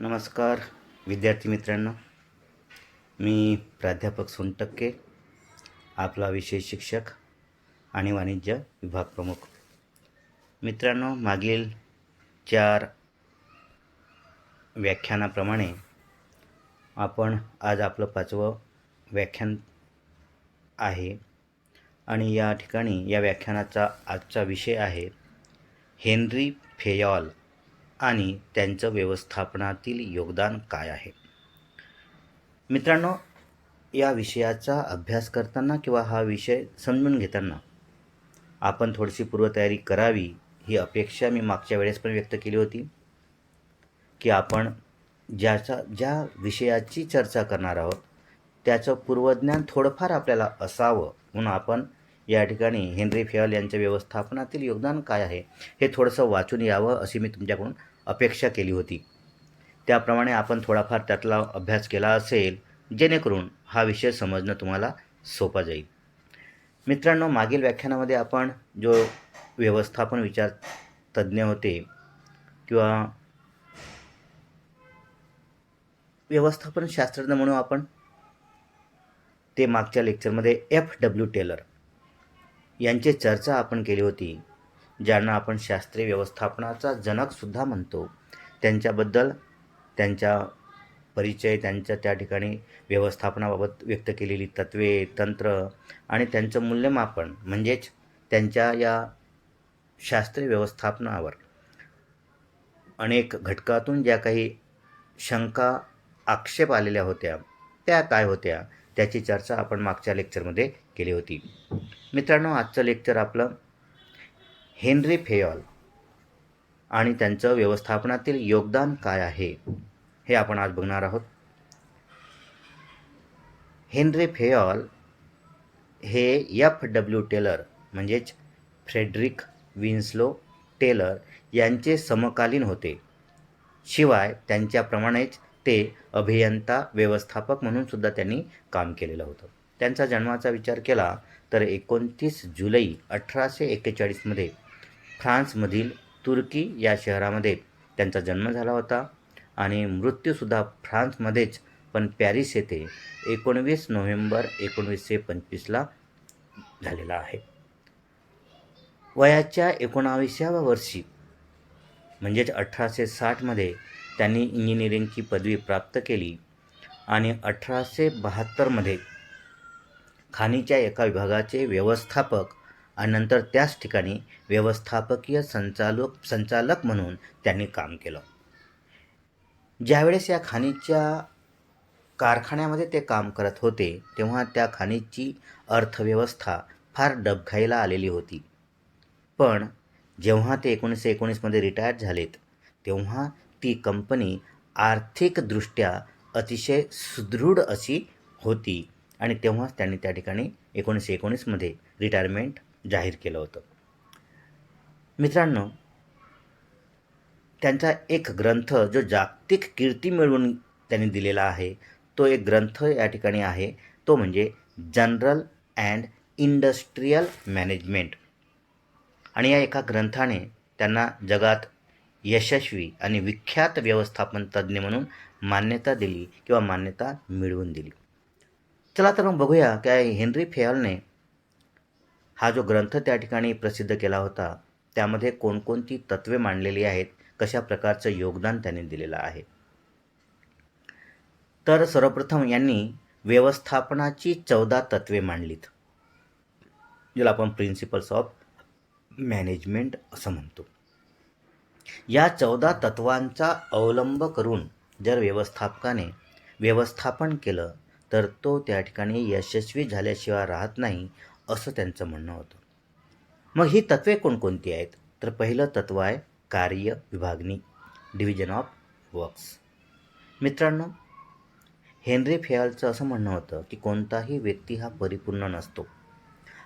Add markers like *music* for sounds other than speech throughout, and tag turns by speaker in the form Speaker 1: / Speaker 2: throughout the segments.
Speaker 1: नमस्कार विद्यार्थी मित्रांनो. मी प्राध्यापक सोनटक्के आपला विषय शिक्षक आणि वाणिज्य विभाग प्रमुख. मित्रांनो मागील चार व्याख्यानाप्रमाणे आपण आज आपलं पाचवं व्याख्यान आहे आणि या ठिकाणी या व्याख्यानाचा आजचा विषय आहे हेनरी फेयॉल. आणि त्यांचं व्यवस्थापनातील योगदान काय आहे? मित्रांनो या विषयाचा अभ्यास करताना किंवा हा विषय समजून घेताना आपण थोडीशी पूर्वतयारी करावी ही अपेक्षा मी मागच्या वेळेस पण व्यक्त केली होती की आपण ज्याचा ज्या विषयाची चर्चा करणार आहोत त्याचं पूर्वज्ञान थोडंफार आपल्याला असावं म्हणून आपण या ठिकाणी हेनरी फेअल यांच्या व्यवस्थापनातील योगदान काय आहे हे थोडंसं वाचून यावं अशी मी तुमच्याकडून अपेक्षा केली होती. त्याप्रमाणे आपण थोडाफार त्यातला अभ्यास केला असेल जेणेकरून हा विषय समजणं तुम्हाला सोपा जाईल. मित्रांनो मागील व्याख्यानामध्ये आपण जो व्यवस्थापन विचार तज्ज्ञ होते किंवा व्यवस्थापन शास्त्रज्ञ म्हणून आपण ते मागच्या लेक्चरमध्ये एफ डब्ल्यू टेलर यांची चर्चा आपण केली होती. ज्यांना आपण शास्त्रीय व्यवस्थापनाचा जनकसुद्धा म्हणतो. त्यांच्याबद्दल त्यांच्या परिचय त्यांच्या त्या ठिकाणी व्यवस्थापनाबाबत व्यक्त केलेली तत्वे तंत्र आणि त्यांचं मूल्यमापन म्हणजेच त्यांच्या या शास्त्रीय व्यवस्थापनावर अनेक घटकातून ज्या काही शंका आक्षेप आलेल्या होत्या त्या काय होत्या त्याची चर्चा आपण मागच्या लेक्चरमध्ये केली होती. मित्रांनो आजचं लेक्चर आपलं हेनरी फेयॉल. आणि त्यांचं व्यवस्थापनातील योगदान काय आहे हे आपण आज बघणार आहोत. हेनरी फेयॉल हे एफ डब्ल्यू टेलर म्हणजेच फ्रेडरिक विन्स्लो टेलर यांचे समकालीन होते. शिवाय त्यांच्याप्रमाणेच ते अभियंता व्यवस्थापक म्हणून सुद्धा त्यांनी काम केलेलं होतं. त्यांचा जन्माचा विचार केला तर एकोणतीस जुलै अठराशे एक्केचाळीसमध्ये फ्रान्समधील तुर्की या शहरामध्ये त्यांचा जन्म झाला होता आणि मृत्यूसुद्धा फ्रान्समध्येच पण पॅरिस येथे एकोणवीस नोव्हेंबर एकोणवीसशे पंचवीसला झालेला आहे. वयाच्या एकोणावीसाव्या वर्षी म्हणजेच अठराशे साठमध्ये त्यांनी इंजिनिअरिंगची पदवी प्राप्त केली आणि अठराशे बहात्तरमध्ये खाणीच्या एका विभागाचे व्यवस्थापक आणि नंतर त्याच ठिकाणी व्यवस्थापकीय संचालक संचालक म्हणून त्यांनी काम केलं. ज्यावेळेस या खाणीच्या कारखान्यामध्ये ते काम करत होते तेव्हा त्या खाणीची अर्थव्यवस्था फार डबघाईला आलेली होती. पण जेव्हा ते एकोणीसशे एकोणीसमध्ये रिटायर झालेत तेव्हा ती कंपनी आर्थिकदृष्ट्या अतिशय सुदृढ अशी होती आणि तेव्हाच त्यांनी त्या ठिकाणी एकोणीसशे एकोणीसमध्ये रिटायरमेंट जाहीर केलं होतं. मित्रांनो त्यांचा एक ग्रंथ जो जागतिक कीर्ती मिळवून त्यांनी दिलेला आहे तो एक ग्रंथ या ठिकाणी आहे. तो म्हणजे जनरल अँड इंडस्ट्रीयल मॅनेजमेंट. आणि या एका ग्रंथाने त्यांना जगात यशस्वी आणि विख्यात व्यवस्थापन तज्ज्ञ म्हणून मान्यता दिली किंवा मान्यता मिळवून दिली. चला तर मग बघूया काय हेनरी फेयलने हा जो ग्रंथ त्या ठिकाणी प्रसिद्ध केला होता त्यामध्ये कोणकोणती तत्वे मांडलेली आहेत कशा प्रकारचं योगदान त्यांनी दिलेलं आहे? तर सर्वप्रथम यांनी व्यवस्थापनाची चौदा तत्वे मांडलीत ज्याला आपण प्रिन्सिपल्स ऑफ मॅनेजमेंट असं म्हणतो. या चौदा तत्वांचा अवलंब करून जर व्यवस्थापकाने व्यवस्थापन केलं तर तो त्या ठिकाणी यशस्वी झाल्याशिवाय राहत नाही असं त्यांचं म्हणणं होतं. मग ही तत्वे कोणकोणती आहेत? तर पहिलं तत्व आहे कार्य विभागणी डिव्हिजन ऑफ वर्क्स मित्रांनो हेनरी फेयालचं असं म्हणणं होतं की कोणताही व्यक्ती हा परिपूर्ण नसतो.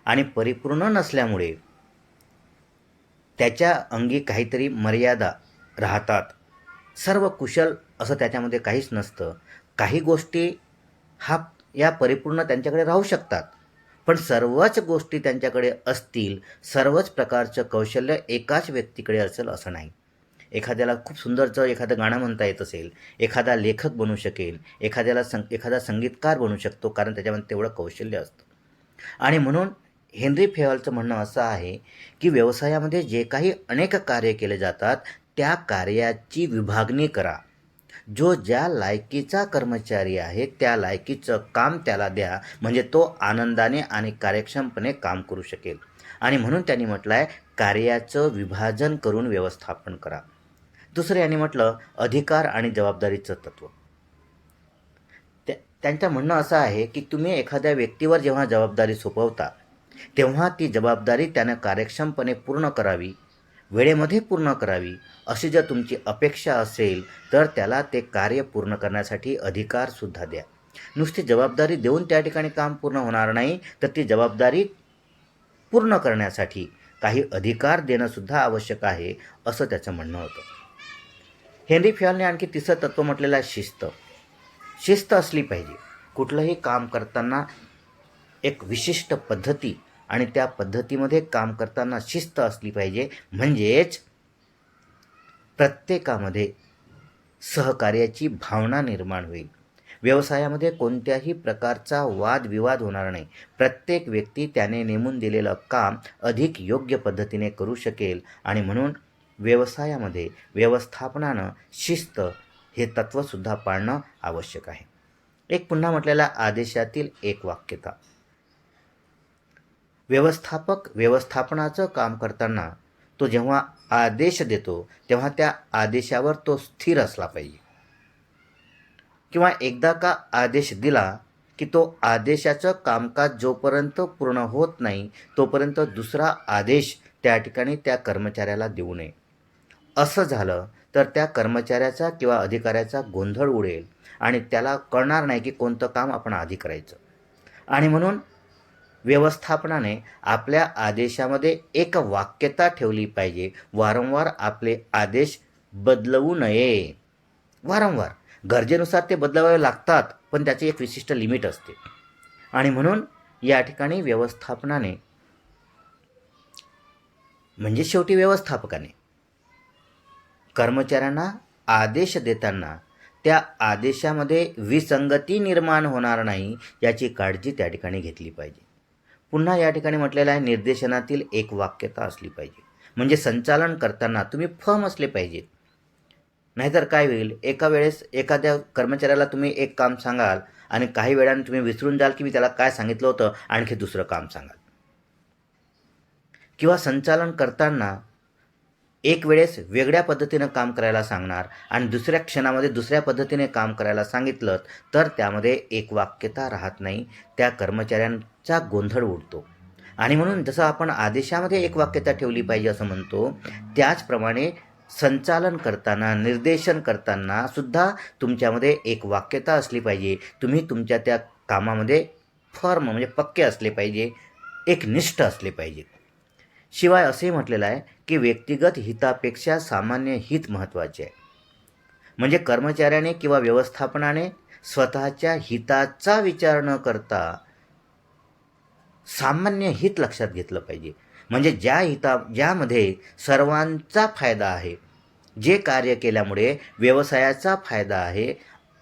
Speaker 1: आणि परिपूर्ण नसल्यामुळे त्याच्या अंगी काहीतरी मर्यादा राहतात. सर्व कुशल असं त्याच्यामध्ये काहीच नसतं. काही गोष्टी हा या परिपूर्ण त्यांच्याकडे राहू शकतात. पण सर्वच गोष्टी त्यांच्याकडे असतील सर्वच प्रकारचं कौशल्य एकाच व्यक्तीकडे असेल असं नाही. एखाद्याला खूप सुंदरचं एखादं गाणं म्हणता येत असेल एखादा लेखक बनू शकेल एखाद्याला सं एखादा संगीतकार बनू शकतो कारण त्याच्यामध्ये तेवढं कौशल्य असतं. आणि म्हणून हेनरी फेवालचं म्हणणं असं आहे की व्यवसायामध्ये जे काही अनेक कार्य केले जातात त्या कार्याची विभागणी करा. जो ज्या लायकीचा कर्मचारी आहे त्या लायकीचं काम त्याला द्या म्हणजे तो आनंदाने आणि कार्यक्षमपणे काम करू शकेल. आणि म्हणून त्यांनी म्हटलं आहे कार्याचं विभाजन करून व्यवस्थापन करा. दुसरं यांनी म्हटलं अधिकार आणि जबाबदारीचं तत्त्व त्या त्यांचं म्हणणं असं आहे की तुम्ही एखाद्या व्यक्तीवर जेव्हा जबाबदारी सोपवता तेव्हा ती जबाबदारी त्यानं कार्यक्षमपणे पूर्ण करावी वेळेमध्ये पूर्ण करावी. अशी जर तुमची अपेक्षा असेल तर त्याला ते कार्य पूर्ण करण्यासाठी अधिकारसुद्धा द्या. नुसती जबाबदारी देऊन त्या ठिकाणी काम पूर्ण होणार नाही तर ती जबाबदारी पूर्ण करण्यासाठी काही अधिकार देणंसुद्धा आवश्यक आहे असं त्याचं म्हणणं होतं. हेनरी फ्यॉलने आणखी तिसरं तत्त्व म्हटलेलं आहे शिस्त. शिस्त असली पाहिजे. कुठलंही काम करताना एक विशिष्ट पद्धती आणि त्या पद्धतीमध्ये काम करताना शिस्त असली पाहिजे. म्हणजेच प्रत्येकामध्ये सहकार्याची भावना निर्माण होईल. व्यवसायामध्ये कोणत्याही प्रकारचा वादविवाद होणार नाही. प्रत्येक व्यक्ती त्याने नेमून दिलेलं काम अधिक योग्य पद्धतीने करू शकेल आणि म्हणून व्यवसायामध्ये व्यवस्थापनानं शिस्त हे तत्त्वसुद्धा पाळणं आवश्यक आहे. एक पुन्हा म्हटलेल्या आदेशातील एक वाक्यता व्यवस्थापक व्यवस्थापनाचं काम करताना तो जेव्हा आदेश देतो तेव्हा त्या आदेशावर तो स्थिर असला पाहिजे. किंवा एकदा का आदेश दिला की तो आदेशाचं कामकाज जोपर्यंत पूर्ण होत नाही तोपर्यंत दुसरा आदेश त्या ठिकाणी त्या कर्मचाऱ्याला देऊ नये. असं झालं तर त्या कर्मचाऱ्याचा किंवा अधिकाऱ्याचा गोंधळ उडेल आणि त्याला कळणार नाही की कोणतं काम आपण आधी करायचं. आणि म्हणून व्यवस्थापनाने आपल्या आदेशामध्ये एक वाक्यता ठेवली पाहिजे. वारंवार आपले आदेश बदलवू नये. वारंवार. गरजेनुसार ते बदलावे लागतात पण त्याची एक विशिष्ट लिमिट असते. आणि म्हणून या ठिकाणी व्यवस्थापनाने म्हणजे शेवटी व्यवस्थापकाने कर्मचाऱ्यांना आदेश देताना त्या आदेशामध्ये विसंगती निर्माण होणार नाही याची काळजी त्या ठिकाणी घेतली पाहिजे. पुन्हा या ठिकाणी म्हटलेलं आहे निर्देशनातील एक वाक्यता असली पाहिजे. म्हणजे संचालन करताना तुम्ही फर्म असले पाहिजेत. नाहीतर काय होईल? एका वेळेस एखाद्या कर्मचाऱ्याला तुम्ही एक काम सांगाल आणि काही वेळाने तुम्ही विसरून जाल की मी त्याला काय सांगितलं होतं आणखी दुसरं काम सांगाल. किंवा संचालन करताना एक वेळेस वेगळ्या पद्धतीनं काम करायला सांगणार आणि दुसऱ्या क्षणामध्ये दुसऱ्या पद्धतीने काम करायला सांगितलं तर त्यामध्ये एक वाक्यता राहत नाही. त्या कर्मचाऱ्यांचा गोंधळ उडतो. आणि म्हणून जसं आपण आदेशामध्ये एक वाक्यता ठेवली पाहिजे असं म्हणतो त्याचप्रमाणे संचालन करताना निर्देशन करताना सुद्धा तुमच्यामध्ये एक वाक्यता असली पाहिजे. तुम्ही तुमच्या त्या कामामध्ये फर्म म्हणजे पक्के असले पाहिजे एक निष्ठ असले पाहिजे. शिवाय असंही म्हटलेलं आहे की व्यक्तिगत हितापेक्षा सामान्य हित महत्त्वाचे आहे. म्हणजे कर्मचाऱ्याने किंवा व्यवस्थापनाने स्वतःच्या हिताचा विचार न करता सामान्य हित लक्षात घेतलं पाहिजे. म्हणजे ज्या हिता ज्यामध्ये सर्वांचा फायदा आहे जे कार्य केल्यामुळे व्यवसायाचा फायदा आहे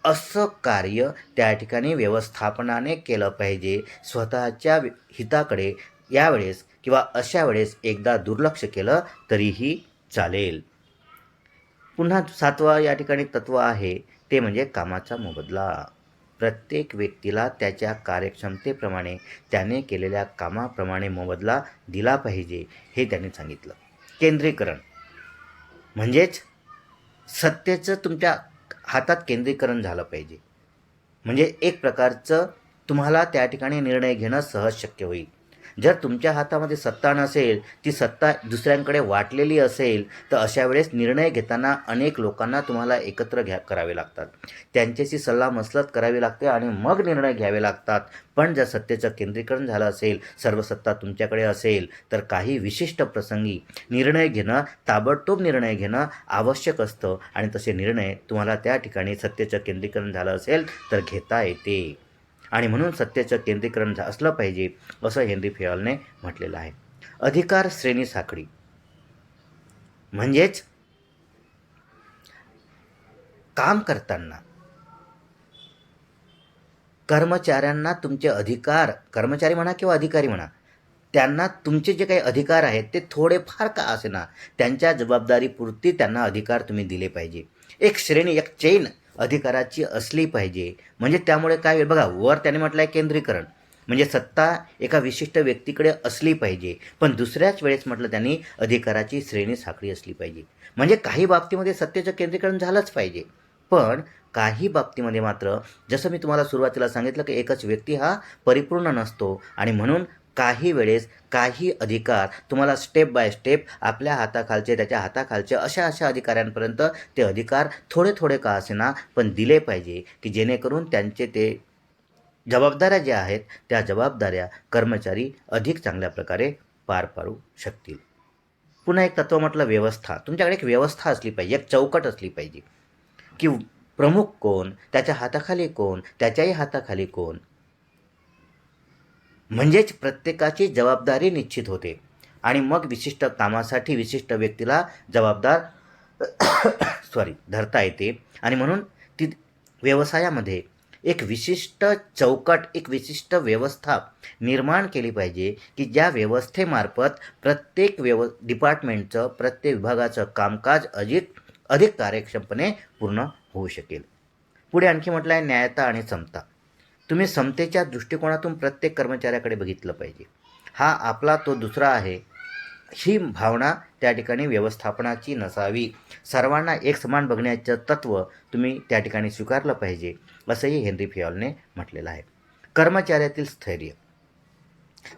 Speaker 1: असं कार्य त्या ठिकाणी व्यवस्थापनाने केलं पाहिजे स्वतःच्या हिताकडे. यावेळेस किंवा अशा वेळेस एकदा दुर्लक्ष केलं तरीही चालेल. पुन्हा सातवा या ठिकाणी तत्व आहे ते म्हणजे कामाचा मोबदला. प्रत्येक व्यक्तीला त्याच्या कार्यक्षमतेप्रमाणे त्याने केलेल्या कामाप्रमाणे मोबदला दिला पाहिजे हे त्यांनी सांगितलं. केंद्रीकरण. म्हणजेच सत्तेचं तुमच्या हातात केंद्रीकरण झालं पाहिजे. म्हणजे एक प्रकारचं तुम्हाला त्या ठिकाणी निर्णय घेणं सहज शक्य होईल. जर तुमच्या हातामध्ये सत्ता नसेल ती सत्ता दुसऱ्यांकडे वाटलेली असेल तर अशा वेळेस निर्णय घेताना अनेक लोकांना तुम्हाला एकत्र घ्या करावे लागतात. त्यांच्याशी सल्लामसलत करावी लागते आणि मग निर्णय घ्यावे लागतात. पण जर सत्तेचं केंद्रीकरण झालं असेल सर्व सत्ता तुमच्याकडे असेल तर काही विशिष्ट प्रसंगी निर्णय घेणं ताबडतोब निर्णय घेणं आवश्यक असतं. आणि तसे निर्णय तुम्हाला त्या ठिकाणी सत्तेचं केंद्रीकरण झालं असेल तर घेता येते. आणि म्हणून सत्तेचं केंद्रीकरण झा- असलं पाहिजे असं हेनरी फेयॉलने म्हटलेलं आहे. अधिकार श्रेणी साखळी. म्हणजेच काम करताना कर्मचाऱ्यांना तुमचे अधिकार कर्मचारी म्हणा किंवा अधिकारी म्हणा त्यांना तुमचे जे काही अधिकार आहेत ते थोडेफार का असेना त्यांच्या जबाबदारीपुरती त्यांना अधिकार तुम्ही दिले पाहिजे. एक श्रेणी एक चेन अधिकाराची असली पाहिजे. म्हणजे त्यामुळे काय होईल? बघा वर त्याने म्हटलं आहे केंद्रीकरण. म्हणजे सत्ता एका विशिष्ट व्यक्तीकडे असली पाहिजे. पण दुसऱ्याच वेळेस म्हटलं त्यांनी अधिकाराची श्रेणी साखळी असली पाहिजे. म्हणजे काही बाबतीमध्ये सत्तेचं केंद्रीकरण झालंच पाहिजे. पण काही बाबतीमध्ये मात्र जसं मी तुम्हाला सुरुवातीला सांगितलं की एकच व्यक्ती हा परिपूर्ण नसतो. आणि म्हणून काही वेळेस काही अधिकार तुम्हाला स्टेप बाय स्टेप आपल्या हाताखालचे त्याच्या हाताखालचे अशा अशा अधिकाऱ्यांपर्यंत ते अधिकार थोडे थोडे का असेना पण दिले पाहिजे की जेणेकरून त्यांचे ते जबाबदाऱ्या ज्या आहेत त्या जबाबदाऱ्या कर्मचारी अधिक चांगल्या प्रकारे पार पाडू शकतील. पुन्हा एक तत्त्व म्हटलं व्यवस्था. तुमच्याकडे एक व्यवस्था असली पाहिजे एक चौकट असली पाहिजे. की प्रमुख कोण त्याच्या हाताखाली कोण त्याच्याही हाताखाली कोण म्हणजेच प्रत्येकाची जबाबदारी निश्चित होते. आणि मग विशिष्ट कामासाठी विशिष्ट व्यक्तीला जबाबदार *coughs* सॉरी धरता येते. आणि म्हणून ती व्यवसायामध्ये एक विशिष्ट चौकट एक विशिष्ट व्यवस्था निर्माण केली पाहिजे की ज्या व्यवस्थेमार्फत प्रत्येक व्यव डिपार्टमेंटचं प्रत्येक विभागाचं कामकाज अधिक अधिक कार्यक्षमपणे पूर्ण होऊ शकेल. पुढे आणखी म्हटलं आहे न्यायता आणि समता. तुम्ही समतेच्या दृष्टिकोनातून प्रत्येक कर्मचाऱ्याकडे बघितलं पाहिजे. हा आपला तो दुसरा आहे. ही भावना त्या ठिकाणी व्यवस्थापनाची नसावी. सर्वांना एक समान बघण्याचं तत्त्व तुम्ही त्या ठिकाणी स्वीकारलं पाहिजे असंही हेनरी फियॉलने म्हटलेलं आहे. कर्मचाऱ्यातील स्थैर्य.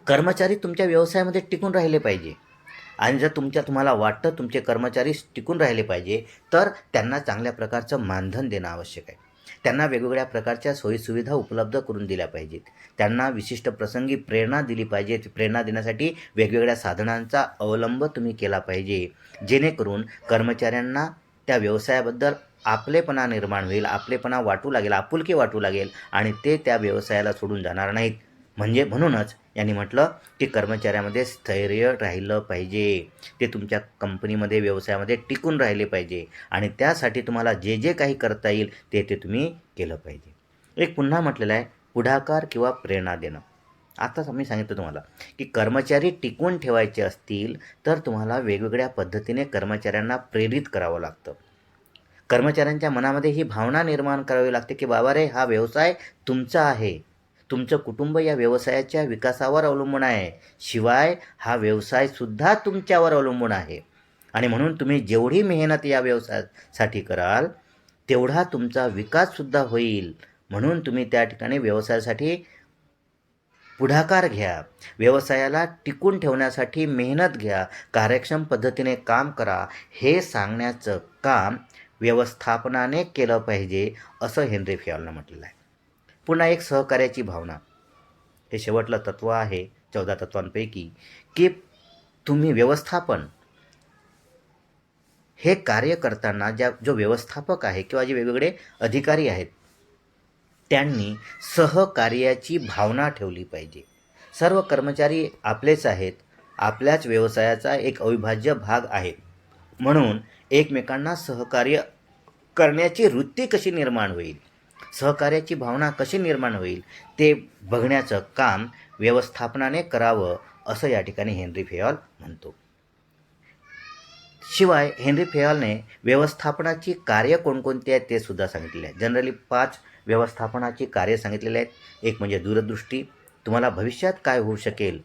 Speaker 1: कर्मचारी तुमच्या व्यवसायामध्ये टिकून राहिले पाहिजे. आणि जर तुमच्या तुम्हाला वाटतं तुमचे कर्मचारी टिकून राहिले पाहिजे तर त्यांना चांगल्या प्रकारचं मानधन देणं आवश्यक आहे. त्यांना वेगवेगळ्या प्रकारच्या सोयीसुविधा उपलब्ध करून दिल्या पाहिजेत. त्यांना विशिष्ट प्रसंगी प्रेरणा दिली पाहिजे. प्रेरणा देण्यासाठी वेगवेगळ्या साधनांचा अवलंब तुम्ही केला पाहिजे. जेणेकरून कर्मचाऱ्यांना त्या व्यवसायाबद्दल आपलेपणा निर्माण होईल आपलेपणा वाटू लागेल आपुलकी वाटू लागेल आणि ते त्या व्यवसायाला सोडून जाणार नाहीत. म्हणजे म्हणूनच यांनी म्हटलं की कर्मचाऱ्यामध्ये स्थैर्य राहिलं पाहिजे. ते तुमच्या कंपनीमध्ये व्यवसायामध्ये टिकून राहिले पाहिजे. आणि त्यासाठी तुम्हाला जे जे काही करता येईल ते ते तुम्ही केलं पाहिजे. एक पुन्हा म्हटलेलं आहे पुढाकार किंवा प्रेरणा देणं. आताच मी सांगितलं तुम्हाला की कर्मचारी टिकून ठेवायचे असतील तर तुम्हाला वेगवेगळ्या पद्धतीने कर्मचाऱ्यांना प्रेरित करावं लागतं. कर्मचाऱ्यांच्या मनामध्ये ही भावना निर्माण करावी लागते की बाबा रे हा व्यवसाय तुमचा आहे. तुमचं कुटुंब या व्यवसायाच्या विकासावर अवलंबून आहे. शिवाय हा व्यवसायसुद्धा तुमच्यावर अवलंबून आहे. आणि म्हणून तुम्ही जेवढी मेहनत या व्यवसायासाठी कराल तेवढा तुमचा विकाससुद्धा होईल. म्हणून तुम्ही त्या ठिकाणी व्यवसायासाठी पुढाकार घ्या. व्यवसायाला टिकून ठेवण्यासाठी मेहनत घ्या. कार्यक्षम पद्धतीने काम करा. हे सांगण्याचं काम व्यवस्थापनाने केलं पाहिजे असं हेनरी फियॉलनं म्हटलेलं आहे. पुन्हा एक सहकार्याची भावना. हे शेवटलं तत्त्व आहे चौदा तत्वांपैकी की तुम्ही व्यवस्थापन हे कार्य करताना ज्या जो व्यवस्थापक आहे किंवा जे वेगवेगळे अधिकारी आहेत त्यांनी सहकार्याची भावना ठेवली पाहिजे. सर्व कर्मचारी आपलेच आहेत आपल्याच व्यवसायाचा एक अविभाज्य भाग आहे. म्हणून एकमेकांना सहकार्य करण्याची वृत्ती कशी निर्माण होईल? सहकार्याची भावना कशी निर्माण होईल ते बघण्याचं काम व्यवस्थापनाने करावं असं या ठिकाणी हेनरी फेयॉल म्हणतो. शिवाय हेनरी फेयॉलने व्यवस्थापनाची कार्य कोणकोणती आहेत ते सुद्धा सांगितलेले आहे जनरली पाच व्यवस्थापनाची कार्य सांगितलेले आहेत. एक म्हणजे दूरदृष्टी. तुम्हाला भविष्यात काय होऊ शकेल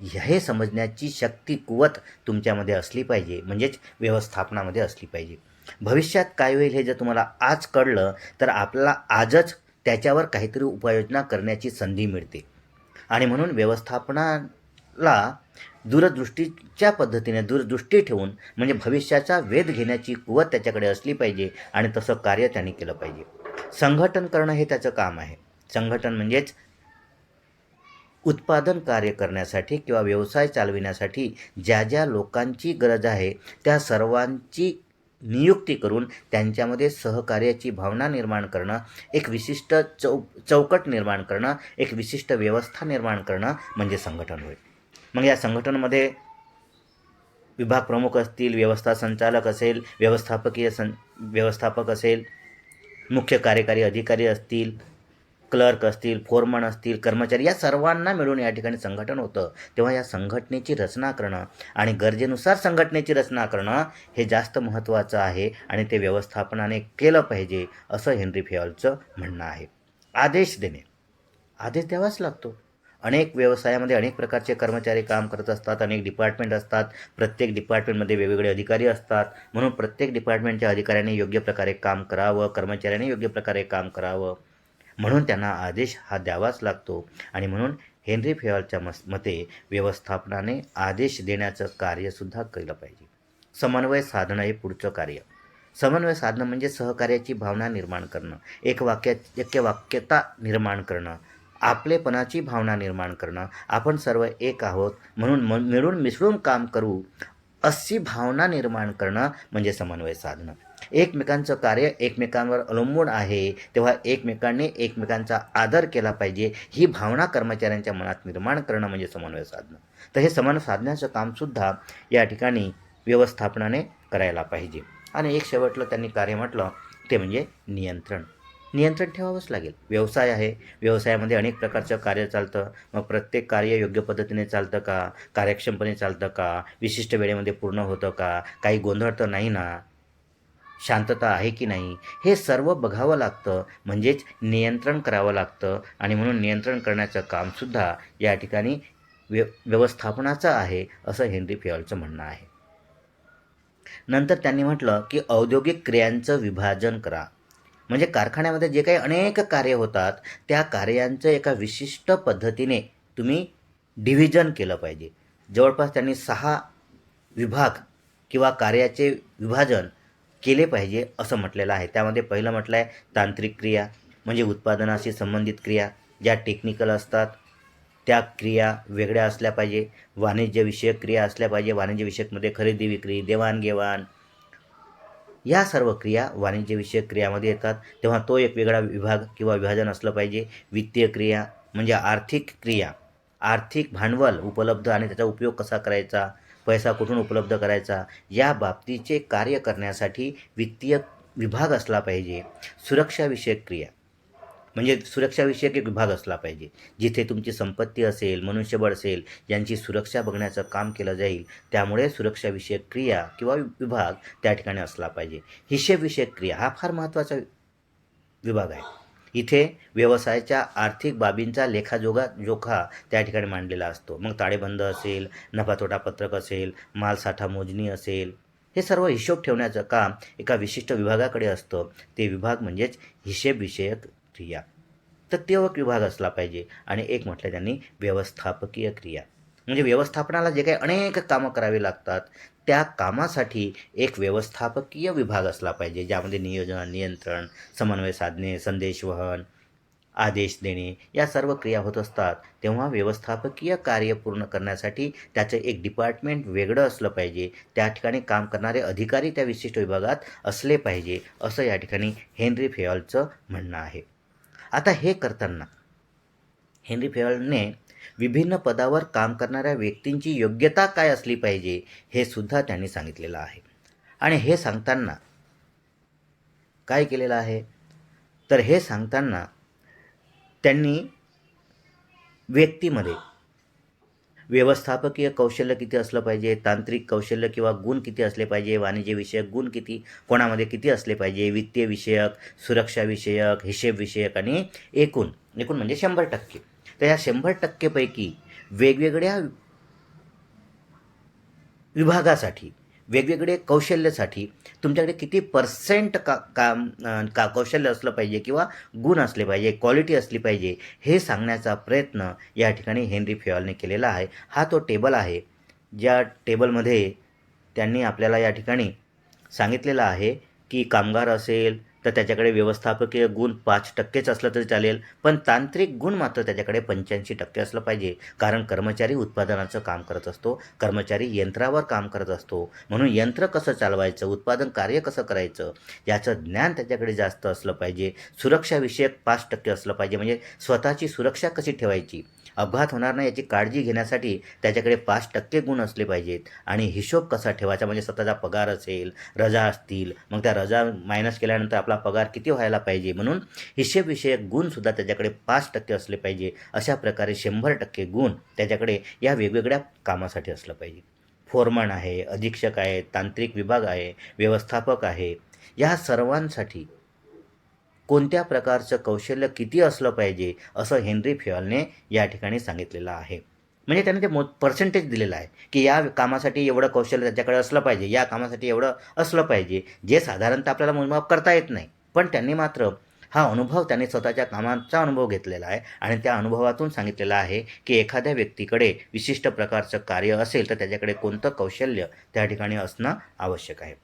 Speaker 1: हे समजण्याची शक्ती कुवत तुमच्यामध्ये असली पाहिजे. म्हणजेच व्यवस्थापनामध्ये असली पाहिजे. भविष्यात काय होईल हे जर तुम्हाला आज कळलं तर आपल्याला आजच त्याच्यावर काहीतरी उपाययोजना करण्याची संधी मिळते. आणि म्हणून व्यवस्थापनाला दूरदृष्टीच्या पद्धतीने दूरदृष्टी ठेवून म्हणजे भविष्याचा वेध घेण्याची कुवत त्याच्याकडे असली पाहिजे आणि तसं कार्य त्याने केलं पाहिजे. संघटन करणं हे त्याचं काम आहे. संघटन म्हणजेच उत्पादन कार्य करण्यासाठी किंवा व्यवसाय चालविण्यासाठी ज्या ज्या लोकांची गरज आहे त्या सर्वांची नियुक्ती करून त्यांच्यामध्ये सहकार्याची भावना निर्माण करणं एक विशिष्ट चौ चौकट निर्माण करणं एक विशिष्ट व्यवस्था निर्माण करणं म्हणजे संघटन होय. मग या संघटनमध्ये विभाग प्रमुख असतील व्यवस्था संचालक असेल व्यवस्थापकीय सं व्यवस्थापक असेल मुख्य कार्यकारी अधिकारी असतील क्लर्क असतील फोरमन असतील कर्मचारी या सर्वांना मिळून या ठिकाणी संघटन होतं. तेव्हा या संघटनेची रचना करणं आणि गरजेनुसार संघटनेची रचना करणं हे जास्त महत्त्वाचं आहे आणि ते व्यवस्थापनाने केलं पाहिजे असं हेनरी फेऑलचं म्हणणं आहे. आदेश देणे. आदेश द्यावाच लागतो. अनेक व्यवसायामध्ये अनेक प्रकारचे कर्मचारी काम करत असतात अनेक डिपार्टमेंट असतात. प्रत्येक डिपार्टमेंटमध्ये वेगवेगळे अधिकारी असतात. म्हणून प्रत्येक डिपार्टमेंटच्या अधिकाऱ्यांनी योग्य प्रकारे काम करावं कर्मचाऱ्यांनी योग्य प्रकारे काम करावं. म्हणून त्यांना आदेश हा द्यावाच लागतो. आणि म्हणून हेनरी फेवालच्या मस मते व्यवस्थापनाने आदेश देण्याचं कार्यसुद्धा केलं पाहिजे. समन्वय साधणं हे पुढचं कार्य. समन्वय साधणं म्हणजे सहकार्याची भावना निर्माण करणं. एक वाक्या एक वाक्यता निर्माण करणं. आपलेपणाची भावना निर्माण करणं. आपण सर्व एक आहोत. म्हणून म मिळून मिसळून काम करू. अशी भावना निर्माण करणं म्हणजे समन्वय साधणं. एकमेकांचं कार्य एकमेकांवर अवलंबून आहे तेव्हा एकमेकांनी एकमेकांचा आदर केला पाहिजे. ही भावना कर्मचाऱ्यांच्या मनात निर्माण करणं म्हणजे समन्वय साधणं. तर हे समन्वय साधण्याचं कामसुद्धा या ठिकाणी व्यवस्थापनाने करायला पाहिजे. आणि एक शेवटलं त्यांनी कार्य म्हटलं ते म्हणजे नियंत्रण. नियंत्रण ठेवावंच लागेल. व्यवसाय आहे. व्यवसायामध्ये अनेक प्रकारचं कार्य चालतं. मग प्रत्येक कार्य योग्य पद्धतीने चालतं का? कार्यक्षमपणे चालतं का? विशिष्ट वेळेमध्ये पूर्ण होतं का? काही गोंधळ तर नाही ना? शांतता आहे की नाही हे सर्व बघावं लागतं म्हणजेच नियंत्रण करावं लागतं. आणि म्हणून नियंत्रण करण्याचं कामसुद्धा या ठिकाणी व्य व्यवस्थापनाचं आहे असं हेनरी फेऑलचं म्हणणं आहे. नंतर त्यांनी म्हटलं की औद्योगिक क्रियांचं विभाजन करा. म्हणजे कारखान्यामध्ये जे काही अनेक कार्य होतात त्या कार्यांचं एका विशिष्ट पद्धतीने तुम्ही डिव्हिजन केलं पाहिजे. जवळपास त्यांनी सहा विभाग किंवा कार्याचे विभाजन केले पाहिजे असं म्हटलेलं आहे. त्यामध्ये पहिलं म्हटलं आहे तांत्रिक क्रिया म्हणजे उत्पादनाशी संबंधित क्रिया ज्या टेक्निकल असतात त्या क्रिया वेगळ्या असल्या पाहिजे. वाणिज्यविषयक क्रिया असल्या पाहिजे. वाणिज्यविषयकमध्ये खरेदी विक्री देवाणघेवाण. या सर्व क्रिया वाणिज्यविषयक क्रियामध्ये येतात. तेव्हा तो एक वेगळा विभाग किंवा विभाजन असलं पाहिजे. वित्तीय क्रिया म्हणजे आर्थिक क्रिया. आर्थिक भांडवल उपलब्ध आणि त्याचा उपयोग कसा करायचा? पैसा कुठून उपलब्ध करायचा? या बाबतीचे कार्य करण्यासाठी वित्तीय विभाग असला पाहिजे. सुरक्षाविषयक क्रिया. म्हणजे सुरक्षाविषयक एक विभाग असला पाहिजे. जिथे तुमची संपत्ती असेल मनुष्यबळ असेल यांची सुरक्षा बघण्याचं काम केलं जाईल. त्यामुळे सुरक्षाविषयक क्रिया किंवा विभाग त्या ठिकाणी असला पाहिजे. हिशेबविषयक क्रिया हा फार महत्त्वाचा विभाग आहे. इथे व्यवसायाच्या आर्थिक बाबींचा लेखाजोगा जोखा त्या ठिकाणी मांडलेला असतो. मग ताळेबंद असेल नफातोटा पत्रक असेल मालसाठा मोजणी असेल हे सर्व हिशोब ठेवण्याचं काम एका विशिष्ट विभागाकडे असतं. ते विभाग म्हणजेच हिशेबविषयक क्रिया. तर तो विभाग असला पाहिजे आणि एक म्हटलं त्यांनी व्यवस्थापकीय क्रिया. म्हणजे व्यवस्थापनाला जे काही अनेक कामं करावी लागतात त्या कामासाठी एक व्यवस्थापकीय विभाग असला पाहिजे ज्यामध्ये नियोजन नियंत्रण समन्वय साधणे संदेशवहन आदेश देणे या सर्व क्रिया होत असतात. तेव्हा व्यवस्थापकीय कार्य पूर्ण करण्यासाठी त्याचं एक डिपार्टमेंट वेगळं असलं पाहिजे. त्या ठिकाणी काम करणारे अधिकारी त्या विशिष्ट विभागात असले पाहिजे असं या ठिकाणी हेनरी फेऑलचं म्हणणं आहे. आता हे करताना हेनरी फेऑलने विभिन्न पदावर काम करणाऱ्या व्यक्तींची योग्यता काय असली पाहिजे हे सुद्धा त्यांनी सांगितलेलं आहे. आणि हे सांगताना काय केलेलं आहे? तर हे सांगताना त्यांनी व्यक्तीमध्ये व्यवस्थापकीय कौशल्य किती असलं पाहिजे तांत्रिक कौशल्य किंवा गुण किती असले पाहिजे वाणिज्यविषयक गुण किती कोणामध्ये किती असले पाहिजे वित्तीय विषयक सुरक्षाविषयक हिशेबविषयक आणि एकूण एकूण म्हणजे शंभर टक्के. तर या शंभर टक्केपैकी वेगवेगळ्या विभागासाठी वेगवेगळे कौशल्यासाठी तुमच्याकडे किती पर्सेंट का काम का कौशल्य असलं पाहिजे किंवा गुण असले पाहिजे क्वालिटी असली पाहिजे हे सांगण्याचा प्रयत्न या ठिकाणी हेनरी फेऑलने केलेला आहे. हा तो टेबल आहे ज्या टेबलमध्ये त्यांनी आपल्याला या ठिकाणी सांगितलेलं आहे की कामगार असेल तर त्याच्याकडे व्यवस्थापकीय गुण पाच टक्केच असलं तरी चालेल पण तांत्रिक गुण मात्र त्याच्याकडे पंच्याऐंशी टक्के असलं पाहिजे. कारण कर्मचारी उत्पादनाचं काम करत असतो कर्मचारी यंत्रावर काम करत असतो. म्हणून यंत्र कसं चालवायचं उत्पादन कार्य कसं करायचं याचं ज्ञान त्याच्याकडे जास्त असलं पाहिजे. सुरक्षाविषयक पाच टक्के असलं पाहिजे म्हणजे स्वतःची सुरक्षा कशी ठेवायची? अपघात होणार नाही याची काळजी घेण्यासाठी त्याच्याकडे पाच टक्के गुण असले पाहिजेत. आणि हिशोब कसा ठेवायचा? म्हणजे स्वतःचा पगार असेल रजा असतील मग त्या रजा मायनस केल्यानंतर आपला पगार किती व्हायला पाहिजे? म्हणून हिशेबविषयक गुणसुद्धा त्याच्याकडे पाच टक्के असले पाहिजे. अशा प्रकारे शंभर टक्के गुण त्याच्याकडे या वेगवेगळ्या कामासाठी असलं पाहिजे. फोरमन आहे अधीक्षक आहे तांत्रिक विभाग आहे व्यवस्थापक आहे. या सर्वांसाठी कोणत्या प्रकारचं कौशल्य किती असलं पाहिजे असं हेनरी फेॉलने या ठिकाणी सांगितलेलं आहे. म्हणजे त्याने ते मो पर्सेंटेज दिलेलं आहे की या कामासाठी एवढं कौशल्य त्याच्याकडे असलं पाहिजे या कामासाठी एवढं असलं पाहिजे जे साधारणतः आपल्याला मोजमाप करता येत नाही. पण त्यांनी मात्र हा अनुभव त्यांनी स्वतःच्या कामाचा अनुभव घेतलेला आहे आणि त्या अनुभवातून सांगितलेलं आहे की एखाद्या व्यक्तीकडे विशिष्ट प्रकारचं कार्य असेल तर त्याच्याकडे कोणतं कौशल्य त्या ठिकाणी असणं आवश्यक आहे.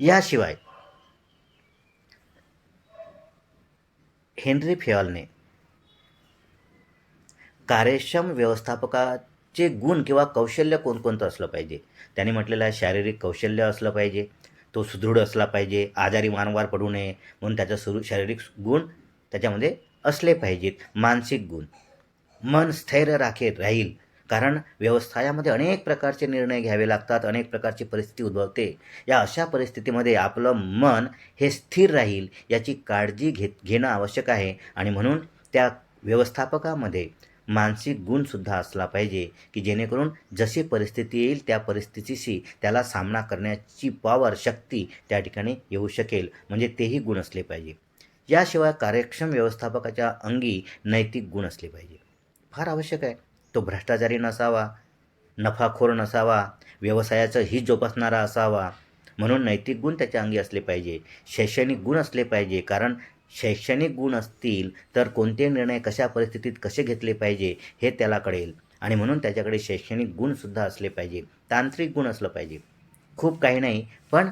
Speaker 1: याशिवाय हेनरी फेऑलने कार्यक्षम व्यवस्थापकाचे गुण किंवा कौशल्य कोणकोणतं असलं पाहिजे? त्यांनी म्हटलेलं आहे शारीरिक कौशल्य असलं पाहिजे तो सुदृढ असला पाहिजे आजारी वारंवार पडू नये म्हणून त्याचं सुरू शारीरिक गुण त्याच्यामध्ये असले पाहिजेत मानसिक गुण. मन स्थैर्य राखे राहील. कारण व्यवसायामध्ये अनेक प्रकारचे निर्णय घ्यावे लागतात अनेक प्रकारची परिस्थिती उद्भवते. या अशा परिस्थितीमध्ये आपलं मन हे स्थिर राहील याची काळजी घेत घेणं आवश्यक आहे. आणि म्हणून त्या व्यवस्थापकामध्ये मानसिक गुणसुद्धा असला पाहिजे की जेणेकरून जशी परिस्थिती येईल त्या परिस्थितीशी त्याला सामना करण्याची पॉवर शक्ती त्या ठिकाणी येऊ शकेल. म्हणजे तेही गुण असले पाहिजे. याशिवाय कार्यक्षम व्यवस्थापकाच्या अंगी नैतिक गुण असले पाहिजे. फार आवश्यक आहे. तो भ्रष्टाचारी नसावा नफाखोर नसावा व्यवसायाचं हित जोपासणारा असावा. म्हणून नैतिक गुण त्याच्या अंगी असले पाहिजे शैक्षणिक गुण असले पाहिजे. कारण शैक्षणिक गुण असतील तर कोणते निर्णय कशा परिस्थितीत कसे घेतले पाहिजे हे त्याला कळेल. आणि म्हणून त्याच्याकडे शैक्षणिक गुणसुद्धा असले पाहिजे तांत्रिक गुण असलं पाहिजे. खूप काही नाही पण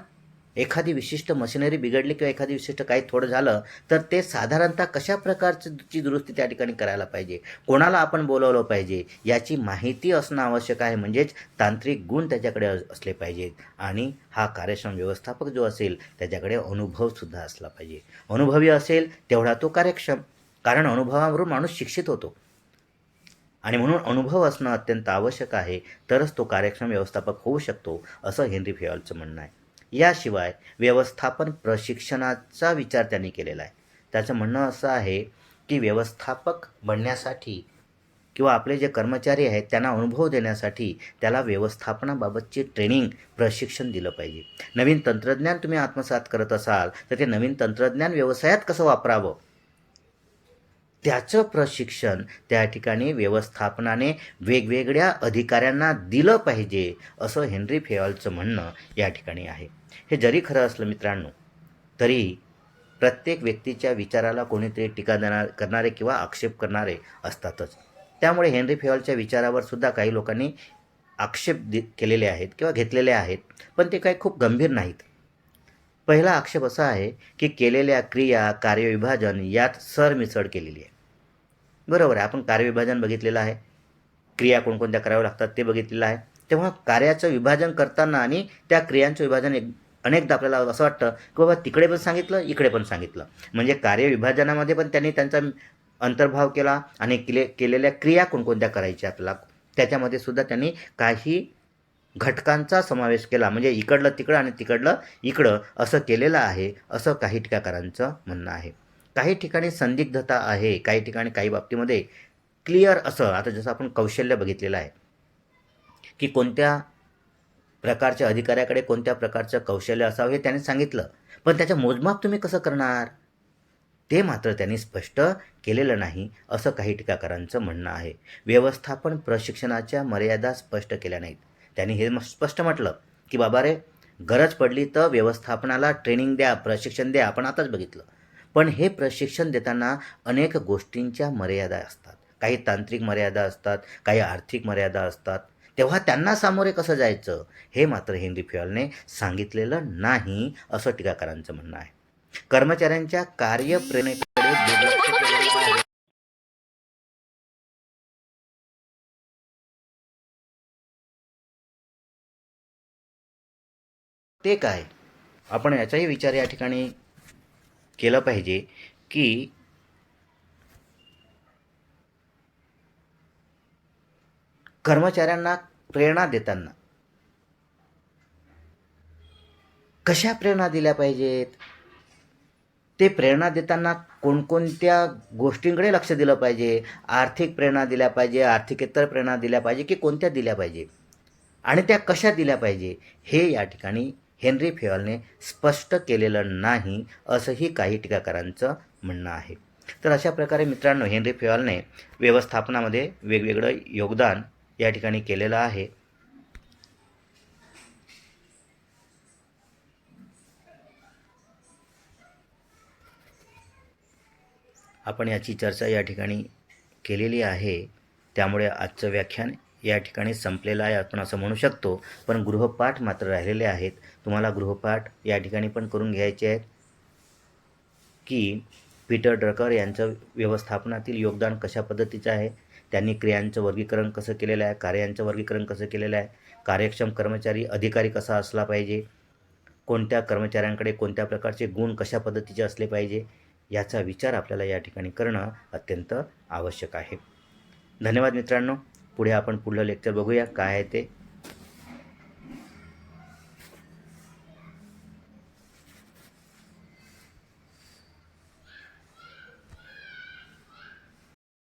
Speaker 1: एखादी विशिष्ट मशिनरी बिघडली किंवा एखादी विशिष्ट काही थोडं झालं तर ते साधारणतः कशा प्रकारची दुरुस्ती त्या ठिकाणी करायला पाहिजे? कोणाला आपण बोलवलं पाहिजे? याची माहिती असणं आवश्यक आहे. म्हणजेच तांत्रिक गुण त्याच्याकडे असले पाहिजेत. आणि हा कार्यक्षम व्यवस्थापक जो असेल त्याच्याकडे अनुभवसुद्धा असला पाहिजे. अनुभवी असेल तेवढा तो कार्यक्षम. कारण अनुभवावरून माणूस शिक्षित होतो. आणि म्हणून अनुभव असणं अत्यंत आवश्यक आहे. तरच तो कार्यक्षम व्यवस्थापक होऊ शकतो असं हेनरी फेऑलचं म्हणणं आहे. याशिवाय व्यवस्थापन प्रशिक्षणाचा विचार त्यांनी केलेला आहे. त्याचं म्हणणं असं आहे की व्यवस्थापक बनण्यासाठी किंवा आपले जे कर्मचारी आहेत त्यांना अनुभव देण्यासाठी त्याला व्यवस्थापनाबाबतची ट्रेनिंग प्रशिक्षण दिलं पाहिजे. नवीन तंत्रज्ञान तुम्ही आत्मसात करत असाल तर ते नवीन तंत्रज्ञान व्यवसायात कसं वापरावं? त्याचं प्रशिक्षण त्या ठिकाणी व्यवस्थापनाने वेगवेगळ्या अधिकाऱ्यांना दिलं पाहिजे असं हेनरी फेऑलचं म्हणणं या ठिकाणी आहे. हे जरी खरं असलं मित्रांनो तरी प्रत्येक व्यक्तीच्या विचाराला कोणीतरी टीका देणार करणारे किंवा आक्षेप करणारे असतातच. त्यामुळे हेनरी फेवलच्या विचारावर सुद्धा काही लोकांनी आक्षेप दे केलेले आहेत किंवा घेतलेले आहेत पण ते काही खूप गंभीर नाहीत. पहिला आक्षेप असा आहे की केलेल्या क्रिया कार्यविभाजन यात सरमिसळ केलेली आहे. बरोबर आहे आपण कार्यविभाजन बघितलेलं आहे. क्रिया कोणकोणत्या कराव्या लागतात ते बघितलेलं आहे. तेव्हा कार्याचं विभाजन करताना आणि त्या क्रियांचं विभाजन एक अनेकदा आपल्याला असं वाटतं की बाबा तिकडे पण सांगितलं इकडे पण सांगितलं. म्हणजे कार्यविभाजनामध्ये पण त्यांनी त्यांचा अंतर्भाव केला आणि केले केलेल्या क्रिया कोणकोणत्या करायच्या आपल्याला. त्याच्यामध्ये सुद्धा त्यांनी काही घटकांचा समावेश केला. म्हणजे इकडलं तिकडं आणि तिकडलं इकडं असं केलेलं आहे असं काही टीकाकारांचं म्हणणं आहे. काही ठिकाणी संदिग्धता आहे काही ठिकाणी काही बाबतीमध्ये क्लिअर असं. आता जसं आपण कौशल्य बघितलेलं आहे. की कोणत्या प्रकारच्या अधिकाऱ्याकडे कोणत्या प्रकारचं कौशल्य असावं हे त्याने सांगितलं. पण त्याचं मोजमाप तुम्ही कसं करणार? ते मात्र त्यांनी स्पष्ट केलेलं नाही असं काही टीकाकारांचं म्हणणं आहे. व्यवस्थापन प्रशिक्षणाच्या मर्यादा स्पष्ट केल्या नाहीत. त्यांनी हे स्पष्ट म्हटलं की बाबा रे गरज पडली तर व्यवस्थापनाला ट्रेनिंग द्या प्रशिक्षण द्या आपण आताच बघितलं. पण हे प्रशिक्षण देताना अनेक गोष्टींच्या मर्यादा असतात. काही तांत्रिक मर्यादा असतात काही आर्थिक मर्यादा असतात. तेव्हा त्यांना सामोरे कसं जायचं? हे मात्र हेनरी फ्युअलने सांगितलेलं नाही असं टीकाकारांचं म्हणणं आहे. कर्मचाऱ्यांच्या कार्यप्रेरणेकडे दुर्लक्ष केलेलं ते काय? आपण याचाही विचार या ठिकाणी केला पाहिजे की कर्मचाऱ्यांना प्रेरणा देताना. कशा प्रेरणा दिल्या पाहिजेत? ते प्रेरणा देताना कोणकोणत्या गोष्टींकडे लक्ष दिलं पाहिजे? आर्थिक प्रेरणा दिल्या पाहिजे आर्थिकेतर प्रेरणा दिल्या पाहिजे की कोणत्या दिल्या पाहिजे? आणि त्या कशा दिल्या पाहिजे? हे या ठिकाणी हेनरी फेवलने स्पष्ट केलेलं नाही असंही काही टीकाकारांचं म्हणणं आहे. तर अशा प्रकारे मित्रांनो हेनरी फेवलने व्यवस्थापनामध्ये वेगवेगळं योगदान या ठिकाणी केलेलं आहे. आपण याची चर्चा या ठिकाणी केलेली आहे. त्यामुळे आजचं व्याख्यान या ठिकाणी संपलेलं आहे. आपण असं म्हणू शकतो पण गृहपाठ मात्र राहिलेले आहेत. तुम्हाला गृहपाठ या ठिकाणी पण करून घ्यायचे आहेत. की पीटर ड्रकर यांचं व्यवस्थापनातील योगदान कशा पद्धतीचं आहे? त्यांनी क्रियांचं वर्गीकरण कसं केलेलं आहे? कार्यांचं वर्गीकरण कसं केलेलं आहे? कार्यक्षम कर्मचारी अधिकारी कसा असला पाहिजे? कोणत्या कर्मचाऱ्यांकडे कोणत्या प्रकारचे गुण कशा पद्धतीचे असले पाहिजे? याचा विचार आपल्याला या ठिकाणी करणं अत्यंत आवश्यक आहे. धन्यवाद मित्रांनो. पुढे आपण पुढलं लेक्चर बघूया. काय आहे ते?